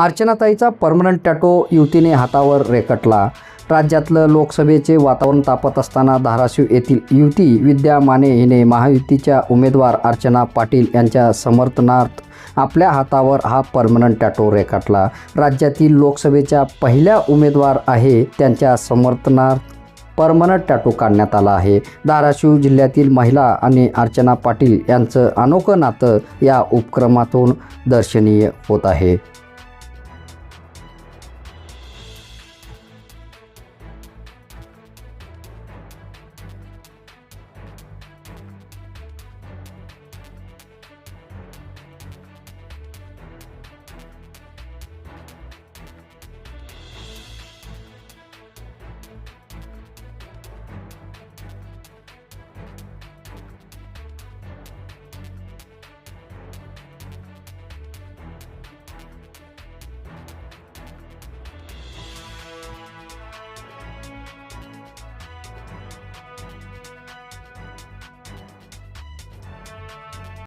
अर्चनाताईचा permanent tattoo युतीने हातावर रेकटला. राज्यातलं लोकसभेचे वातावरण तापत असताना धाराशिव येथील युती विद्या माने हिने महायुतीच्या उमेदवार अर्चना पाटील यांच्या समर्थनार्थ आपल्या हातावर हा परमनंट टॅटो रेखाटला राज्यातील लोकसभेच्या पहिल्या उमेदवार आहे त्यांच्या समर्थनार्थ परमनंट टॅटो काढण्यात आला आहे. धाराशिव जिल्ह्यातील महिला आणि अर्चना पाटील यांचं अनोखं नातं या उपक्रमातून दर्शनीय होत आहे.